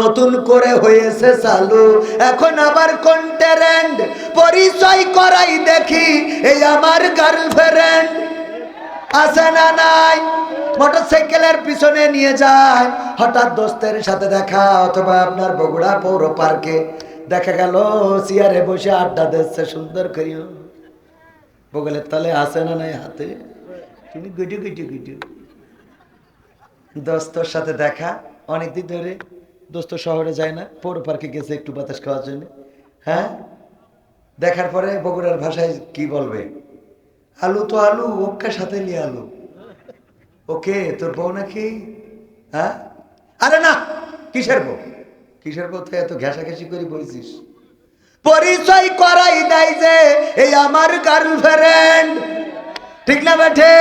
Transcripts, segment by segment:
নতুন করে হয়েছে চালু। এখন আবার কোন ট্যারেন্ট পরিচয় করাই দেখি, এই আমার গার্লফ্রেন্ড আছে না নাই? মোটরসাইকেলের পিছনে নিয়ে যায়। হঠাৎ দোস্তের সাথে দেখা, অথবা আপনার বগুড়া পৌর পার্কে দেখা গেল, চেয়ারে বসে আড্ডা দিচ্ছে, সুন্দর করিও। বগলের তলে আছে না নাই হাতে? তুমি গুটু গুটু গুটু দোস্তর সাথে দেখা, অনেকদিন ধরে দোস্ত শহরে যায় না, পৌর পার্কে গেছে একটু বাতাস খাওয়ার জন্য। হ্যাঁ? দেখার পরে বগুড়ার ভাষায় কি বলবে? আলু তো আলু, ওকে সাথে নিয়ে আলু। ওকে, তোর বউ নাকি? হ্যাঁ? আরে না, কিসের বউ? কিসের বউ তুই এত ঘেঁষাঘেঁষি করে বলছিস? পরিচয় করাই দেয় যে, এই আমার গার্লফ্রেন্ড ঠিক না, বেঠে?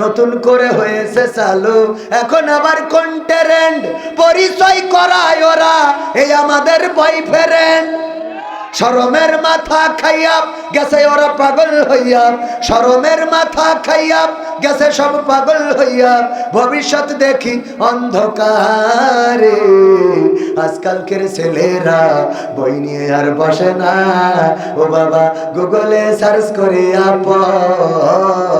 নতুন করে হয়েছে চালু। এখন আবার কোন ট্যারেন্ট পরিচয় করায় ওরা। এই আমাদের বয়ফ্রেন্ড শরমের মাথা খাইয়া গেছে ওরা পাগল হইয়া। শরমের মাথা খাইয়া গেছে সব পাগল হইয়া। ভবিষ্যৎ দেখি অন্ধকারে। আজকালকের ছেলেরা বই নিয়ে আর বসে না। ও বাবা, গুগলে সার্চ করিয়া পড়ি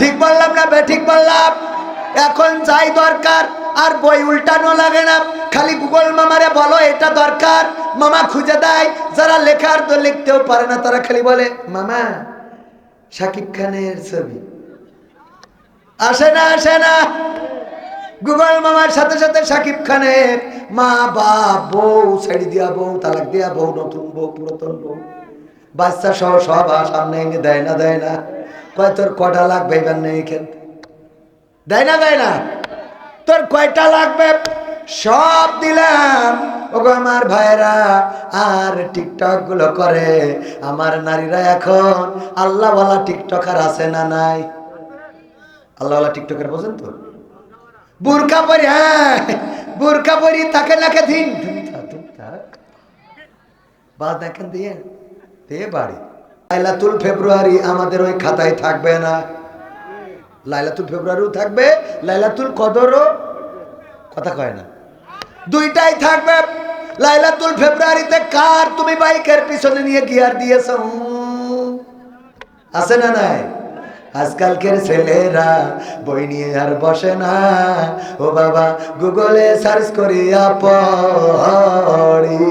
ঠিক বললাম না ঠিক বললাম। এখন যাই দরকার, আর বই উল্টানো লাগে না। খালি গুগল মামারে বলো, এটা দরকার। মামা খুঁজে দেয়, যারা লেখার তো লিখতেও পারে না, তারা খালি বলে, মামা সাকিব খানের ছবি। আসে না আসে না। গুগল মামার সাথে সাথে সাকিব খানের মা, বাপ, বউ, ছেড়ে দিয়া বউ, তালাক দিয়া বউ, নতুন বউ, পুরাতন বউ। বাচ্চা সহ সব সামনে এনে দেয় না দেয় না। কয় তোর কটা লাগবে এবার নেই এখান? দেয় না দেয় না। তোর কয়টা লাগবে সব দিলাম। ওগো আমার ভাইরা আর টিকটকগুলো করে। আমার নারীরা এখন আল্লাহওয়ালা টিকটকার আছে না নাই? আল্লাহওয়ালা টিকটকার বোঝেন তো? বুরকা পরি হ্যাঁ বুরকা পরি তাকে নাকে দিন তুমি থাক, তুমি থাক। বাদ দেখেন দিয়ে দিয়ে বাড়ি। লাইলাতুল ফেব্রুয়ারি আমাদের ওই খাতায় থাকবে না। লাইলাতুল ফেব্রুয়ারিও থাকবে, লাইলাতুল কদরও কথা কয় না। দুইটাই থাকবে। লাইলাতুল ফেব্রুয়ারিতে কার তুমি বাইকের পিছনে নিয়ে গিয়ার দিয়েছ? আছে না নাই? আজকালকের ছেলেরা বই নিয়ে আর বসে না। ও বাবা, গুগলে সার্চ করিয়া পড়ি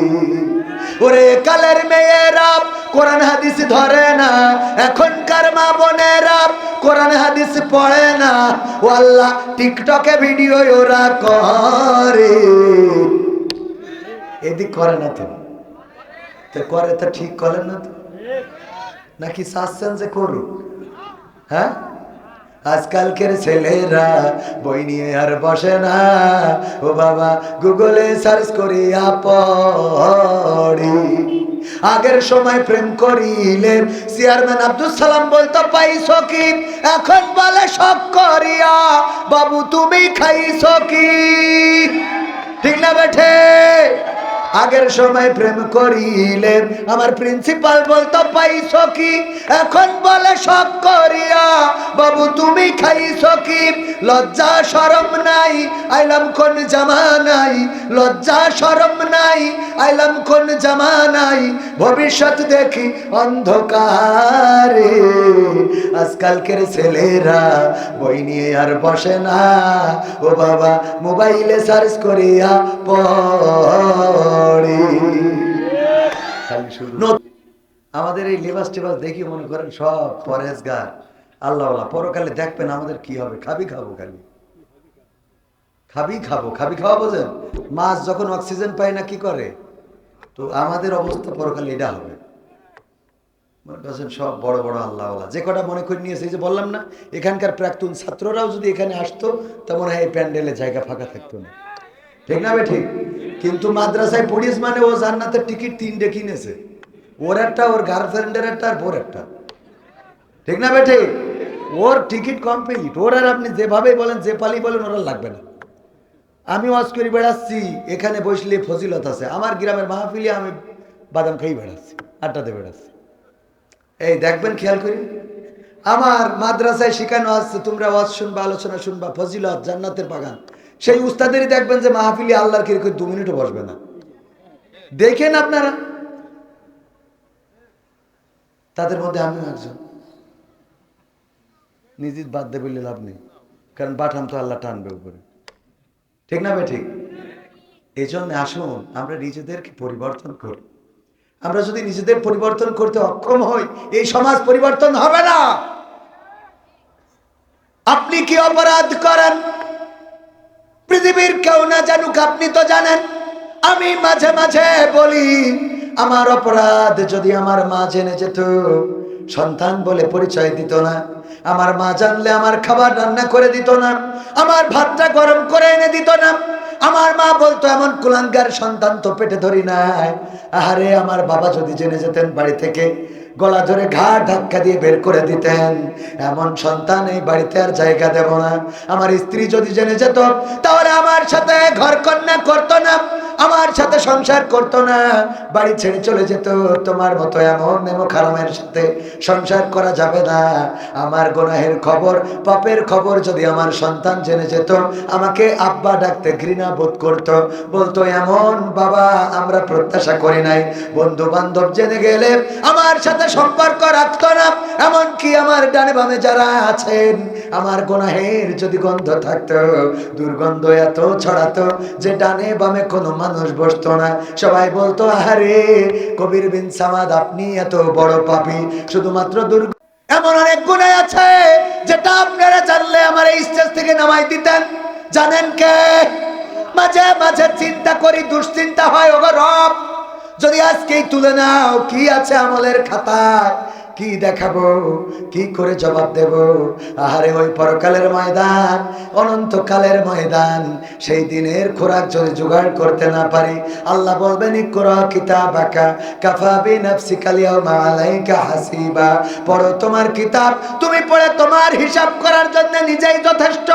ওরে কালের মেয়েরা কোরআন হাদিস ধরে না। এখনকার মা বোনেরা কোরআন হাদিস পড়ে না। ও আল্লাহ টিকটকে ভিডিও ওরা করে। এদিক করে না তো। তো করে তো ঠিক করেন না তো। নাকি চাচ্ছেন যে করুক। হ্যাঁ? আজকালকের ছেলেরা বই নিয়ে আর বসে না। ও বাবা, গুগলে সার্চ করিয়া পড়ি। আগের সময় প্রেম করিলেন। চেয়ারম্যান আব্দুল সালাম বলতো, পাইছ কি? এখন বলে সব করিয়া, বাবু তুমি খাইছো কি? ঠিক না বেঠে? আগের সময় প্রেম করিলেন। আমার প্রিন্সিপাল বলতো, পাইছ কি? এখন বলে সব করিয়া। বাবু, তুমি খাইছ কি? লজ্জা সরম নাই আইলাম কোন জামা নাই। লজ্জা সরম নাই আইলাম কোন জামা নাই। ভবিষ্যৎ দেখি অন্ধকারে। আজকালকের ছেলেরা বই নিয়ে আর বসে না। ও বাবা, মোবাইলে সার্চ করিয়া পড়ি নত- আমাদের এই লেবাস টেবাস দেখি মনে করেন সব পরেজগার আল্লাহ পরকালে দেখবেন আমাদের কি হবে? খাবি খাব খালি। খাবি খাব, খাবি খাওয়া বোঝেন? মাছ যখন অক্সিজেন পায় না কি করে? তো আমাদের অবস্থা পরকালে এটা হবে। সব বড় বড় আল্লাহ যে কটা মনে করে নিয়েছে যে বললাম না, এখানকার প্রাক্তন ছাত্ররাও যদি এখানে আসতো, তা মনে হয় এই প্যান্ডেলে জায়গা ফাঁকা থাকতো না। ঠিক না ঠিক? কিন্তু মাদ্রাসায় পড়িস মানে ও জান্নাতের টিকিট তিনটে কিনেছে। ওর একটা, ওর গার্লফ্রেন্ডের একটা, আর ওর একটা। ঠিক না বেঠে? ওর টিকিট কমপ্লিট ওর আর আপনি যেভাবেই বলেন, যে পালি বলেন, ওরা লাগবে না। আমি ওয়াজ করে, বেড়াচ্ছি, এখানে বসলে ফজিলত আছে। আমার গ্রামের মাহফিলে আমি বাদাম খাই বেড়াচ্ছি আড্ডাতে বেড়াচ্ছি। এই দেখবেন, খেয়াল করি। আমার মাদ্রাসায় শেখানো আসছে তোমরা ওয়াজ শুনবা, আলোচনা শুনবা, ফজিলত, জান্নাতের বাগান। সেই উস্তাদেরই দেখবেন যে মাহফিলি আল্লাহর কীরকম দু মিনিটও বসবে না। দেখেন আপনারা। তাদের মধ্যে আমিও একজন। নিজের বাদ দেবে লাভ নেই। কারণ বাঠাম তো আল্লাহ টানবে উপরে। ঠিক না ভাই? ঠিক। এই জন্য আসুন, আমরা নিজেদেরকে পরিবর্তন করি। আমরা যদি নিজেদের পরিবর্তন করতে অক্ষম হই, এই সমাজ পরিবর্তন হবে না। আপনি কি অপরাধ করেন? পৃথিবীর কেউ না জানুক, আপনি তো জানেন। আমি মাঝে মাঝে বলি, আমার অপরাধ যদি আমার মা জেনে যেত, সন্তান বলে পরিচয় দিত না। আমার মা জানলে আমার খাবার রান্না করে দিত না, আমার ভাতটা গরম করে এনে দিত না। আমার মা বলতো, এমন কুলাঙ্গার সন্তান তো পেটে ধরি নাই। আহারে, আমার বাবা যদি জেনে যেতেন বাড়ি থেকে গলা ধরে ঘাট ধাক্কা দিয়ে বের করে দিতেন। এমন সন্তান এই বাড়িতে আর জায়গা দেব না। আমার স্ত্রী যদি জেনে যেত, তাহলে আমার সাথে ঘর কন্যা করতো না, আমার সাথে সংসার করতো না। বাড়ি ছেড়ে চলে যেত, তোমার মতো এমন নেমো খারামের সাথে সংসার করা যাবে না। আমার গোনাহের খবর, পাপের খবর যদি আমার সন্তান জেনে যেত, আমাকে আব্বা ডাকতে ঘৃণা বোধ করত। বলতো, এমন বাবা আমরা প্রত্যাশা করি নাই। বন্ধু বান্ধব জেনে গেলে আমার সাথে সম্পর্ক রাখতো না। এমনকি আমার ডানে বামে যারা আছেন, আমার গোনাহের যদি গন্ধ থাকতো, দুর্গন্ধ এত ছড়াতো যে ডানে বামে কোনো মানুষ বসতো না। সবাই বলতো, আহারে, কবির বিন সামাদ, আপনি এত বড় পাপী। শুধুমাত্র দুর্গ এমন অনেক গুণাই আছে, যেটা আপনারা জানলে আমার এই স্টেজ থেকে নামাই দিতেন। জানেন কে? মাঝে মাঝে চিন্তা করি, দুশ্চিন্তা হয়, ওগো রব। যদি আজকেই তুলে নাও কি আছে আমলের খাতায়? কি দেখাবো? কি করে জবাব দেব? আহারে ওই পরকালের ময়দান, অনন্তকালের ময়দান, সেই দিনের খোরাক যদি জোগাড় করতে না পারি, আল্লাহ বলবেন পড়ো তোমার কিতাব, তুমি পড়ে তোমার হিসাব করার জন্য নিজেই যথেষ্ট।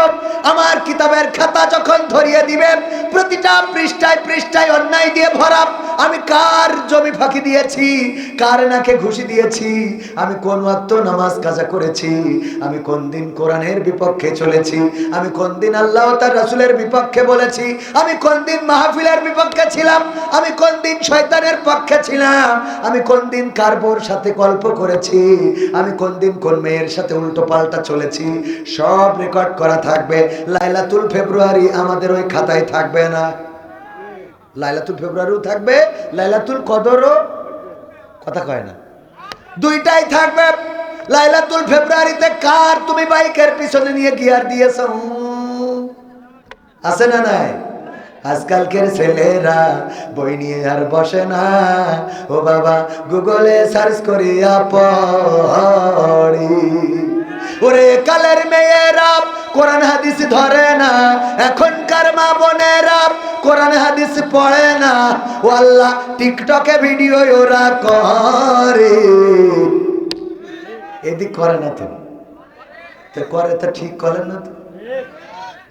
আমার কিতাবের খাতা যখন ধরিয়ে দিবে প্রতিটা পৃষ্ঠায় পৃষ্ঠায় অন্যায় দিয়ে ভরা, আমি কার জমি ফাঁকি দিয়েছি? কার নাকে ঘুষি দিয়েছি? আমি কোন ওয়াক্ত নামাজ কাজা করেছি? আমি কোন দিন কোরআনের বিপক্ষে চলেছি? আমি কোন দিন আল্লাহ তার রাসূলের বিপক্ষে বলেছি? আমি কোন দিন মাহফিলের বিপক্ষে ছিলাম? আমি কোন দিন শয়তানের পক্ষে ছিলাম? আমি কোন দিন কারবোর সাথে গল্প করেছি? আমি কোন দিন কোন মেয়ের সাথে উল্টো পাল্টা চলেছি? সব রেকর্ড করা থাকবে। লাইলাতুল ফেব্রুয়ারি আমাদের ওই খাতায় থাকবে না। লাইলাতুল ফেব্রুয়ারিও থাকবে, লাইলাতুল কদরও। কথা কয় না। দুইটাই থাকবে। লাইলাতুল ফেব্রুয়ারিতে কার তুমি বাইকের পিছনে নিয়ে গিয়ার দিয়েছ? আছে না নাই? আজকালকের ছেলেরা বই নিয়ে আর বসে না। ও বাবা, গুগলে সার্চ করিয়া পড়ি। ওরে কালের মেয়েরা, কোরআন হাদিস ধরে না। এখনকার মা বোনেরা কোরআন হাদিস পড়ে না। ও আল্লাহ টিকটকে ভিডিও ওরা করে। এদিক করে না তো। তো করে, তো ঠিক করেন না তো।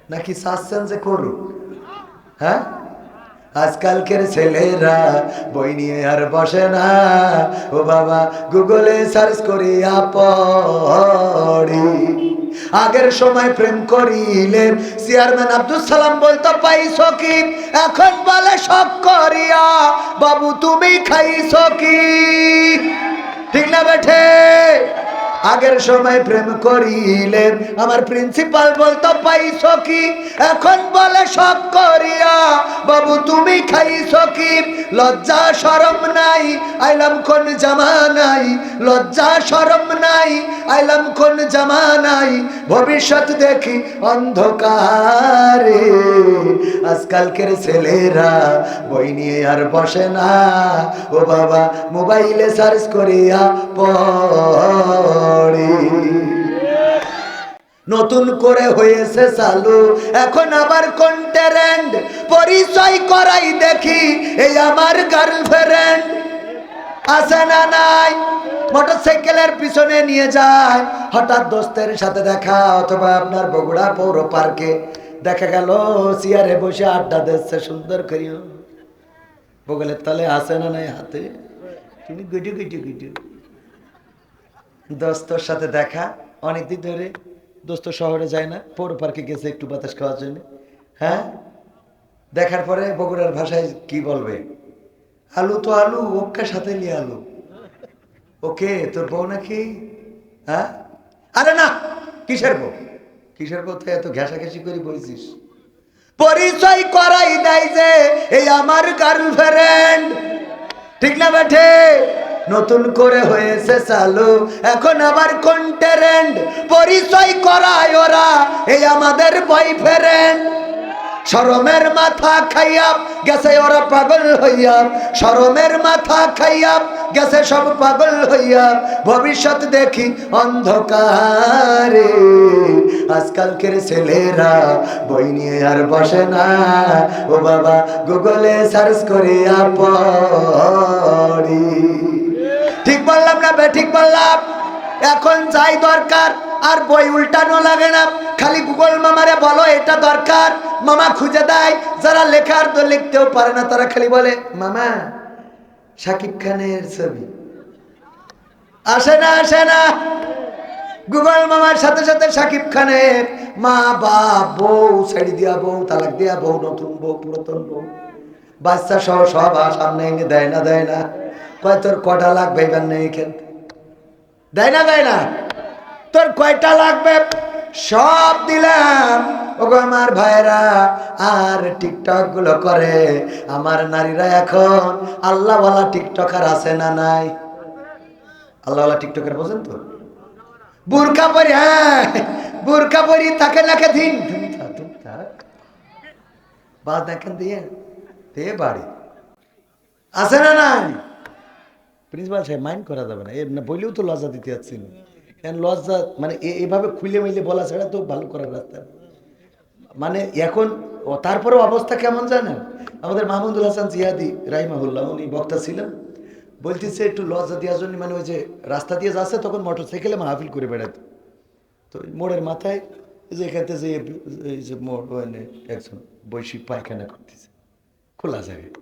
নাকি চাচ্ছেন যে করুক। হ্যাঁ? আজকালকের ছেলেরা বই নিয়ে আর বসে না। ও বাবা, গুগলে সার্চ করিয়া পড়ি। আগের সময় প্রেম করিলেন। চেয়ারম্যান আব্দুল সালাম বলতো, পাইছো কি? এখন বলে সব করিয়া। বাবু, তুমি খাইছো কি? ঠিক না বেঠে? আগের সময় প্রেম করিলেন। আমার প্রিন্সিপাল বলতো, পাইছো কি? এখন বলে সব করিয়া। বাবু, তুমি খাইছো কি? লজ্জা, শরম নাই, আইলাম কোন জামা নাই। লজ্জা, শরম নাই, আইলাম কোন জামা নাই। ভবিষ্যৎ দেখি অন্ধকারে। আজকালকের ছেলেরা বই নিয়ে আর বসে না। ও বাবা, মোবাইলে সার্চ করিয়া পড়ে। নতুন করে হয়েছে চালু। এখন আবার কোন ট্যারেন্ড পরিচয় করাই দেখি, এই আমার গার্লফ্রেন্ড আছে না নাই? মোটরসাইকেলের পিছনে নিয়ে যায়। হঠাৎ দোস্তের সাথে দেখা, অথবা আপনার বগুড়া পৌর পার্কে। দেখা গেল, চেয়ারে বসে আড্ডা দিচ্ছে, সুন্দর করিও। বগলের তলে আছে না নাই হাতে? তিনি গুটি গুটি গুটি। দোস্তর সাথে দেখা, অনেকদিন ধরে দোস্ত শহরে যায় না, পৌর পার্কে গেছে একটু বাতাস খাওয়ার জন্য। হ্যাঁ? দেখার পরে বগুড়ার ভাষায় কি বলবে? আলু তো আলু, ওকে সাথে নিয়ে আলু। ওকে, তোর বউ নাকি? হ্যাঁ? আরে না, কিসের বউ? কিসের বউ তুই এত ঘেঁষাঘেঁষি করে বলছিস? পরিচয় করাই দেয় যে, এই আমার গার্লফ্রেন্ড ঠিক না বেঠে? নতুন করে হয়েছে চালু। এখন আবার কোন ট্রেন্ড পরিচয় করায় ওরা। এই আমাদের বয়ফ্রেন্ড শরমের মাথা খাইয়া গেছে ওরা পাগল হইয়া। শরমের মাথা খাইয়া গেছে সব পাগল হইয়া। ভবিষ্যৎ দেখি অন্ধকারে। আজকালকের ছেলেরা বই নিয়ে আর বসে না। ও বাবা গুগলে সার্চ করিয়া পড়ি ঠিক বললাম না ঠিক বললাম। এখন যাই দরকার, আর বই উল্টানো লাগে না। খালি গুগল মামারে বলো, এটা দরকার। মামা খুঁজে দেয়, যারা লেখার তো লিখতেও পারে না, তারা খালি বলে, মামা, শাকিব খানের ছবি। আসে না আসে না। গুগল মামার সাথে সাথে শাকিব খানের মা, বাপ, বউ, ছেড়ে দিয়া বউ, তালাক দিয়া বউ, নতুন বউ, পুরাতন বউ। বাচ্চা সহ সব সামনে এনে দেয় না দেয় না। কয়, তোর কটা লাগবে এবার নেই এখান? দেয় না দেয় না। তোর কয়টা লাগবে সব দিলাম। ওগো আমার ভাইরা আর টিকটকগুলো করে। আমার নারীরা এখন আল্লাহওয়ালা টিকটকার আছে না নাই? আল্লাহওয়ালা টিকটকার বোঝেন তো? বুরকা পরি হ্যাঁ বুরকা পরি, তাকে নাকে দিন। বাদ দেখেন দিয়ে দিয়ে বাড়ি। আছে না নাই? প্রিন্সিপাল সাহেব মাইন্ড করা যাবে না। না বললেও তো লজ্জা দিতে যাচ্ছি না লজ্জা? মানে এভাবে খুলে মিলে বলা ছাড়া তো ভালো করার রাস্তা। মানে এখন তারপরেও অবস্থা কেমন জানেন? আমাদের মাহমুদুল হাসান জিয়াদি রাহিমাহুল্লাহ, উনি বক্তা ছিলেন। বলতেছে একটু লজ্জা দেওয়ার জন্য মানে ওই যে রাস্তা দিয়ে যাচ্ছে তখন মোটর সাইকেলে মাহফিল করে বেড়াতো। তো মোড়ের মাথায় যে এখানতে যে একজন বৈশ্বিক পায়খানা করতেছে। খোলা জায়গায়।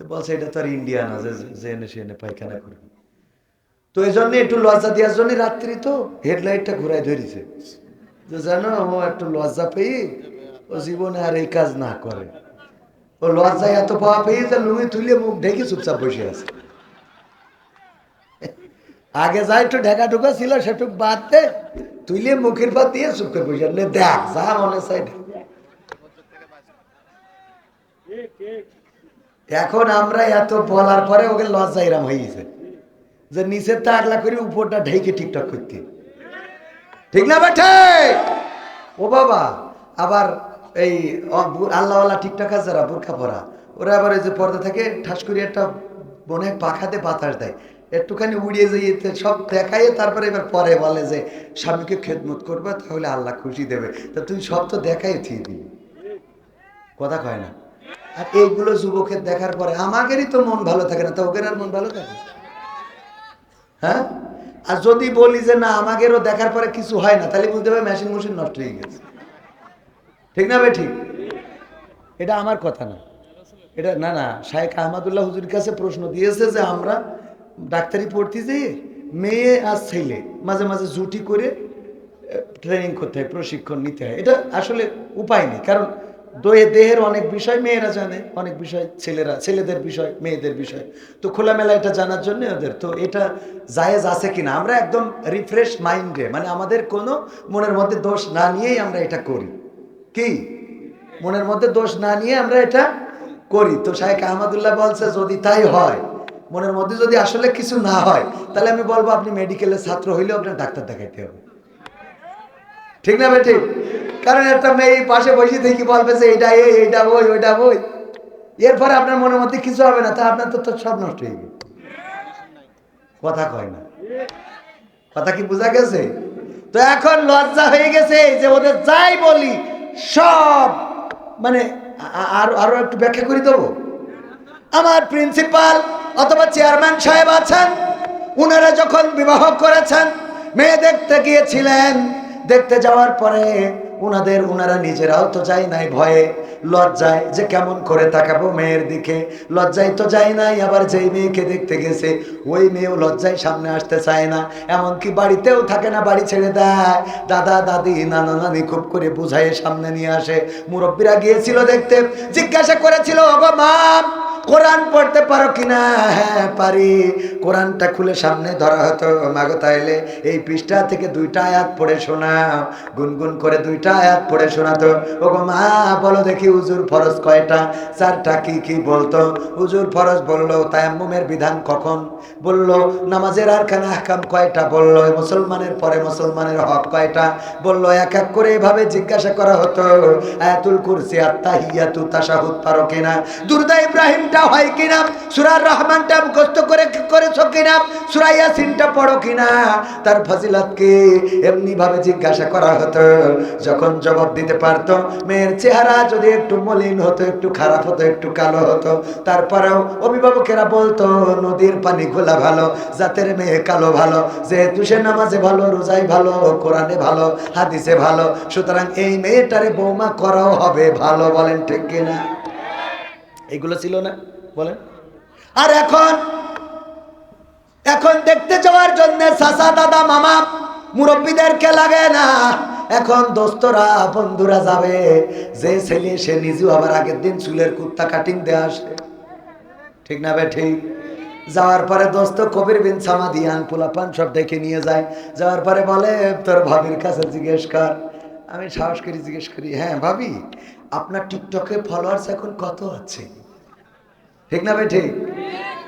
তো বলছে, এটা তো আর ইন্ডিয়া না, যে এনে সে এনে পায়খানা করবে। তো এই জন্য একটু লজ্জা দেওয়ার জন্য রাত্রি তো হেডলাইটটা ঘুরাই ধরেছে। যে জানো, ও একটু লজ্জা পেয়ে ও জীবনে আর এই কাজ না করে। ও লজ্জায় এত পাওয়া পেয়ে যে লুঙি তুলে মুখ ঢেকে চুপচাপ বসে আছে। আগে যা একটু ঢেকা ঢুকা ছিল, সেটুক বাদ দে তুইলে মুখের পা দিয়ে চুপ করে বসে দেখ, যা মনে চাই। এখন আমরা এত বলার পরে ওকে লজ্জা এরাম হয়ে গেছে। যে নিচের তা আগলা করে উপরটা ঢেকে টিকটক করতে। ঠিক না বেঠে ও বাবা, আবার এই আল্লাহওয়ালা টিকটক আছে যারা, বোরখা পরা, ওরা আবার ওই যে পর্দা থেকে ঠাস করে একটা মনে পাখাতে বাতাস দেয়। একটুখানি উড়িয়ে যাইতে সব দেখায় তারপরে এবার পরে বলে যে, স্বামীকে খেদমত করবে, তাহলে আল্লাহ খুশি দেবে। তা তুই সব তো দেখাই থিয়ে দিবি কথা কয় না। আর এইগুলো যুবকের দেখার পরে আমাদেরই তো মন ভালো থাকে না, তা ওদের আর মন ভালো থাকে? হ্যাঁ? আর যদি বলি যে না, আমাদেরও দেখার পরে কিছু হয় না, তাহলে বুঝতে হবে মেশিন মেশিন নষ্ট হয়ে গেছে। ঠিক না ভাই ঠিক? এটা আমার কথা না। এটা না না শাহেখ আহমদুল্লাহ হুজুর কাছে প্রশ্ন দিয়েছে যে আমরা ডাক্তারি পড়তে যেয়ে মেয়ে আর ছেলে মাঝে মাঝে জুটি করে ট্রেনিং করতে হয়, প্রশিক্ষণ নিতে হয়। এটা আসলে উপায় নেই, কারণ দয়ে দেহের অনেক বিষয় মেয়েরা জানে, অনেক বিষয় ছেলেরা, ছেলেদের বিষয়, মেয়েদের বিষয়। তো খোলামেলা এটা জানার জন্য ওদের, তো এটা জায়েজ আছে কিনা? আমরা একদম রিফ্রেশ মাইন্ডে মানে আমাদের কোনো মনের মধ্যে দোষ না নিয়েই আমরা এটা করি। কি? মনের মধ্যে দোষ না নিয়ে আমরা এটা করি। তো শাহেখ আহমদুল্লাহ বলছে, যদি তাই হয়, মনের মধ্যে যদি আসলে কিছু না হয়, তাহলে আমি বলব আপনি মেডিকেলের ছাত্র হইলেও আপনার ডাক্তার দেখাইতে হবে। ঠিক না বেটি কারণ একটা মেয়ে পাশে বসে থেকে বলবে যে এইটা এই, এইটা বই ওইটা বই এরপরে আপনার মনের মধ্যে কিছু হবে না, তা আপনার তো সব নষ্ট হয়ে গেছে। কথা কয় না। কথা কি বোঝা গেছে? তো এখন লজ্জা হয়ে গেছে যে ওদের যাই বলি, সব মানে আরও আরও একটু ব্যাখ্যা করে দেবো? আমার প্রিন্সিপাল অথবা চেয়ারম্যান সাহেব আছেন, উনারা যখন বিবাহ করেছেন, মেয়ে দেখতে গিয়েছিলেন দেখতে যাওয়ার পরে উনাদের, উনারা নিজেরাও তো যায় নাই ভয়ে। লজ্জায় যে কেমন করে তাকাবো মেয়ের দিকে। লজ্জায় তো যায় নাই, আবার যেই মেয়েকে দেখতে গেছে, ওই মেয়েও লজ্জায় সামনে আসতে চায় না। এমনকি বাড়িতেও থাকে না, বাড়ি ছেড়ে দেয়। দাদা, দাদি, নানা, নানি খুব করে বুঝাইয়ে সামনে নিয়ে আসে। মুরব্বীরা গিয়েছিল দেখতে, জিজ্ঞাসা করেছিল, ওগো মা কোরআন পড়তে পারো কিনা? হ্যাঁ পারি। কোরআনটা খুলে সামনে ধরা হতো মাগো তাইলে এই পৃষ্ঠা থেকে দুইটা আয়াত পড়ে শোনাও। গুনগুন করে দুইটা আয়াত পড়ে শোনাতো। ওগো মা, বলো দেখি উজুর ফরজ কয়টা? চারটা কি কি বলতো? উজুর ফরজ বলল, তায়াম্মুমের বিধান কখন? বলল, নামাজের আরখানা হাকাম কয়টা? বলল, মুসলমানের পরে মুসলমানের হক কয়টা? বলল, এক এক করে এভাবে জিজ্ঞাসা করা হতো। আয়াতুল কুরসি আত্তাহিয়াতু তাশাহুদ পারো কিনা? দুর্দা ইব্রাহিমটা হয় কিনা? সূরা রহমানটা মুখস্থ করে করেছ কিনা? সূরা ইয়াসিনটা পড়ো কিনা? তার ফজিলত কি? এমনি ভাবে জিজ্ঞাসা করা হতো। যখন জবাব দিতে পারতো, মেয়ের চেহারা যদি একটু মলিন হতো, একটু খারাপ হতো, একটু কালো হতো, তারপরেও অভিভাবকেরা বলতো, নদীর পানি খোলা ভালো, জাতের মেয়ে কালো ভালো, যেহেতু সে নামাজে ভালো রোজাই ভালো, কোরআনে ভালো, হাদিসে ভালো, সুতরাং এই মেয়েটারে বৌমা করাও হবে ভালো, বলেন ঠিক কিনা? এগুলো ছিল না, বলেন। আর এখন এখন দেখতে যাওয়ার জন্য চাচা, দাদা, মামা মুরব্বীদেরকে লাগে না। এখন দোস্তরা, বন্ধুরা যাবে। যে ছেলে, সে নিজেও আবার আগের দিন চুলের কুত্তা কাটিং দিয়ে আসে। ঠিক না বে, ঠিক? যাওয়ার পরে দোস্ত কবির বিন সামাদিয়ান, পোলাপান সব ডেকে নিয়ে যায়। যাওয়ার পরে বলে, তোর ভাবির কাছে জিজ্ঞেস কর। আমি সাহস করি জিজ্ঞেস করি হ্যাঁ ভাবি আপনার টিকটকে ফলোয়ার্স এখন কত আছে? ঠিক না ভাই, ঠিক?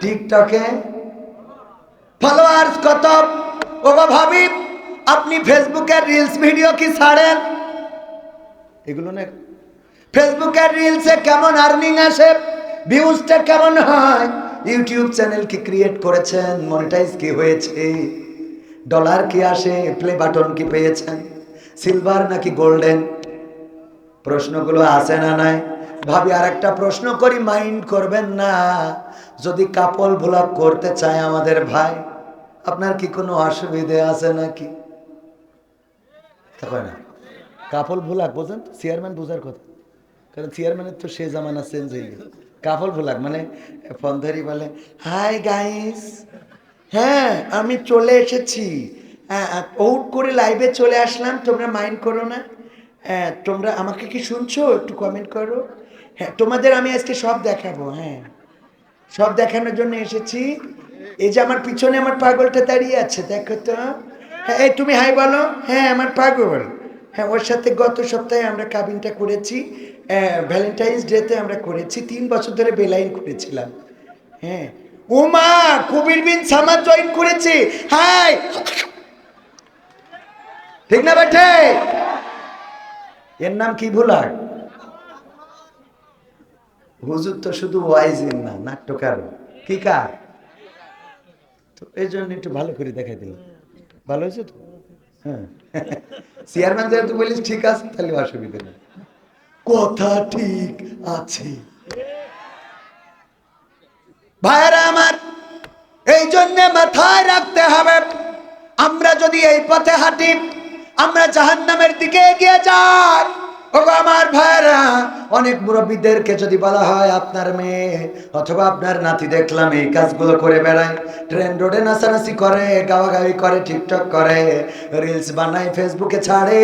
টিকটকে ফলোয়ার্স কত? ওগো ভাবি, আপনি ফেসবুকের রিলস ভিডিও কি ছাড়েন? এগুলো না ফেসবুকের রিলসে কেমন আর্নিং আসে? ভিউজটা কেমন হয়? ইউটিউব চ্যানেল কি ক্রিয়েট করেছেন? মনিটাইজ কি হয়েছে? ডলার কি আসে? প্লে বাটন কি পেয়েছেন? সিলভার নাকি গোল্ডেন প্রশ্নগুলো আছে না নাই? ভাবি আর একটা প্রশ্ন করি, মাইন্ড করবেন না। যদি কাপল ভোলাপ করতে চায় আমাদের ভাই, আপনার কি কোনো অসুবিধে আছে নাকি? তা কয় না, কাপল ভোলাক, বোঝেন চেয়ারম্যান বোঝার কথা। কারণ চেয়ারম্যানের তো সে জামানা চেঞ্জ হয়ে গেছে। কাপল ভোলাক মানে ফোন ধরি বলে, হাই গাইস হ্যাঁ আমি চলে এসেছি। আউট করে লাইভে চলে আসলাম, তোমরা মাইন্ড করো না। হ্যাঁ তোমরা আমাকে কি শুনছো? একটু কমেন্ট করো। হ্যাঁ তোমাদের আমি আজকে সব দেখাবো হ্যাঁ। সব দেখানোর জন্য এসেছি। এই যে আমার পিছনে আমার পাগলটা দাঁড়িয়ে আছে, দেখো তো। হ্যাঁ এই তুমি হাই বলো। হ্যাঁ আমার পাগল। হ্যাঁ ওর সাথে গত সপ্তাহে আমরা কাবিনটা করেছি। ভ্যালেন্টাইন্স ডেতে আমরা করেছি। তিন বছর ধরে বেলাইন করেছিলাম হ্যাঁ। উমা কবির বিন সামাদ জয়েন করেছি। হাই! ঠিক না বেঠে এর নাম কি ভুলার? হুজুর তো শুধু ওয়াইজিন না, নাট্যকার। কি কার? তো এই জন্য একটু ভালো করে দেখাই দিলাম ভালো হয়েছে তো? হ্যাঁ। চেয়ারম্যান যেহেতু বলিস ঠিক আছে, তাহলে অসুবিধা নেই। কথা ঠিক আছে। ভাইরা আমার, এই জন্যে মাথায় রাখতে হবে, আমরা যদি এই পথে হাঁটি আমরা জাহান্নামের দিকে এগিয়ে যাই। আমার ভাইরা অনেক মুরব্বীদেরকে যদি বলা হয় আপনার মেয়ে, অথবা আপনার নাতি, দেখলাম এই কাজগুলো করে বেড়ায়। ট্রেন রোডে নাচানাচি করে, গাওয়াগাওয়ি করে, টিকটক করে, রিলস বানায়, ফেসবুকে ছাড়ে।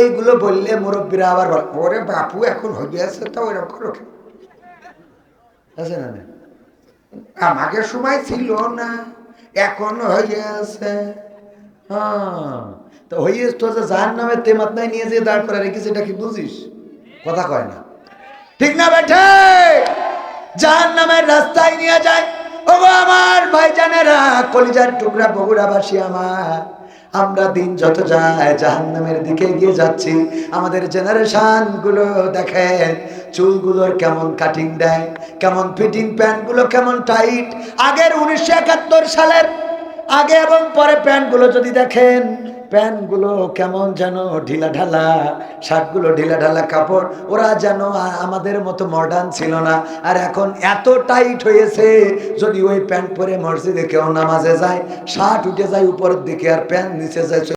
এইগুলো বললে মুরব্বীরা আবার ওরে বাপু, এখন হয়ে আছে তো ওইরকম করো কেন?" আছে না? আমাকে সময় ছিল না, এখন হয়ে আছে হ্যাঁ। তো হয়ে তো যে যার নামে তেমাত্মায় নিয়ে যে দাঁড় করে রেখেছে, এটা কি বুঝিস? কথা কয় না। ঠিক না বেঠে যার নামের রাস্তায় নিয়ে যায়। ও আমার ভাইজানেরা, কলিজার টুকরা বগুড়াবাসী আমার, আমরা দিন যত যায় জাহান্নামের দিকে এগিয়ে যাচ্ছি, আমাদের জেনারেশনগুলো দেখেন, চুলগুলোর কেমন কাটিং দেয়, কেমন ফিটিং প্যান্টগুলো কেমন টাইট আগের উনিশশো একাত্তর সালের, আগে এবং পরে প্যান্টগুলো যদি দেখেন প্যান্টগুলো কেমন যেন ঢিলা ঢালা, শার্টগুলো ঢিলা ঢালা কাপড়, ওরা যেন আমাদের মতো মডার্ন ছিল না। আর এখন এত টাইট হয়েছে, যদি ওই প্যান্ট পরে মসজিদে কেউ নামাজে যায়, শার্ট উঠে যায় উপরের দিকে আর প্যান্ট নিচে যায়